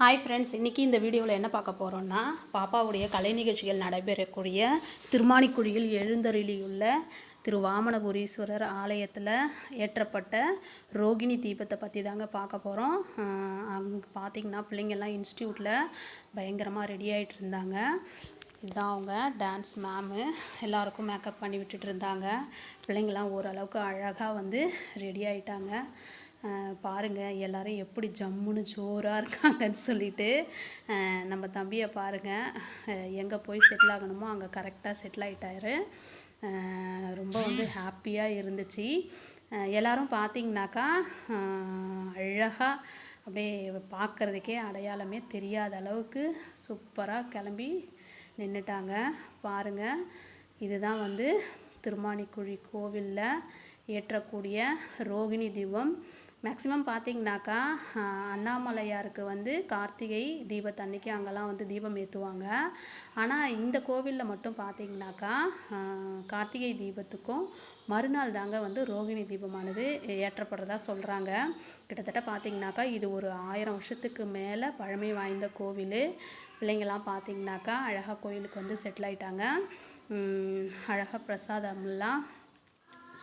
Hi friends இன்றைக்கி இந்த வீடியோவில் என்ன பார்க்க போகிறோன்னா பாப்பாவுடைய கலை நிகழ்ச்சிகள் நடைபெறக்கூடிய திருமானிக்குழியில் எழுந்தருளியுள்ள திரு வாமனபுரீஸ்வரர் ஆலயத்தில் ஏற்றப்பட்ட ரோகிணி தீபத்தை பற்றி தாங்க பார்க்க போகிறோம் அங்கே பார்த்தீங்கன்னா பிள்ளைங்கள்லாம் இன்ஸ்டியூட்டில் பயங்கரமாக ரெடி ஆகிட்டு இருந்தாங்க. இதுதான் அவங்க டான்ஸ் மேமு எல்லாருக்கும் மேக்கப் பண்ணி விட்டுட்டு இருந்தாங்க. பிள்ளைங்கள்லாம் ஓரளவுக்கு அழகாக வந்து ரெடி ஆகிட்டாங்க பாருங்கள் எல்லாரும் எப்படி ஜம்முன்னு ஜோராக இருக்காங்கன்னு சொல்லிட்டு நம்ம தம்பியை பாருங்கள் எங்கே போய் செட்டில் ஆகணுமோ அங்கே கரெக்டாக செட்டில் ஆகிட்டாரு ரொம்ப வந்து ஹாப்பியாக இருந்துச்சு. எல்லாரும் பார்த்தீங்கன்னாக்கா அழகாக அப்படியே பார்க்குறதுக்கே அடையாளமே தெரியாத அளவுக்கு சூப்பராக கிளம்பி நின்றுட்டாங்க பாருங்கள் இதுதான் வந்து திருமானிக்குழி கோவிலில் ஏற்றக்கூடிய ரோகிணி தீபம். மேக்ஸிமம் பார்த்தீங்கன்னாக்கா அண்ணாமலையாருக்கு வந்து கார்த்திகை தீபத்தன்னைக்கு அங்கெல்லாம் வந்து தீபம் ஏற்றுவாங்க ஆனால் இந்த கோவிலில் மட்டும் பார்த்தீங்கன்னாக்கா கார்த்திகை தீபத்துக்கும் மறுநாள் தாங்க வந்து ரோகிணி தீபமானது ஏற்றப்படுறதா சொல்கிறாங்க கிட்டத்தட்ட பார்த்தீங்கன்னாக்கா இது ஒரு ஆயிரம் வருஷத்துக்கு மேலே பழமை வாய்ந்த கோவில். பிள்ளைங்கள்லாம் பார்த்தீங்கன்னாக்கா அழகாக கோயிலுக்கு வந்து செட்டில் ஆயிட்டாங்க. அழகாக பிரசாதம்லாம்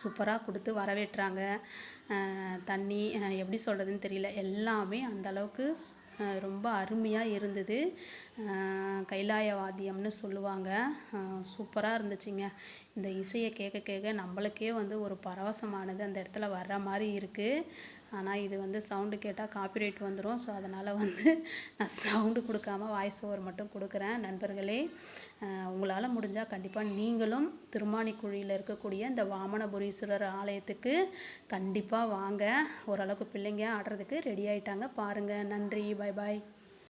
சூப்பராக கொடுத்து வரவேற்றாங்க. தண்ணி எப்படி சொல்கிறதுன்னு தெரியல. எல்லாமே அந்த அளவுக்கு ரொம்ப அருமையாக இருந்தது. கைலாய வாத்தியம்னு சொல்லுவாங்க. சூப்பராக இருந்துச்சுங்க. இந்த இசையை கேட்க கேட்க நம்மளுக்கே வந்து ஒரு பரவசமானது அந்த இடத்துல வர்ற மாதிரி இருக்குது ஆனால் இது வந்து சவுண்டு கேட்டால் காப்பிரைட் வந்துடும் ஸோ அதனால் வந்து நான் சவுண்டு கொடுக்காம வாய்ஸ் ஓவர் மட்டும் கொடுக்குறேன். நண்பர்களே உங்களால் முடிஞ்சால் கண்டிப்பாக நீங்களும் திருமானிக்குழியில் இருக்கக்கூடிய இந்த வாமனபுரீஸ்வரர் ஆலயத்துக்கு கண்டிப்பாக வாங்க. ஓரளவுக்கு பிள்ளைங்க ஆடுறதுக்கு ரெடி ஆகிட்டாங்க பாருங்கள் நன்றி. Bye bye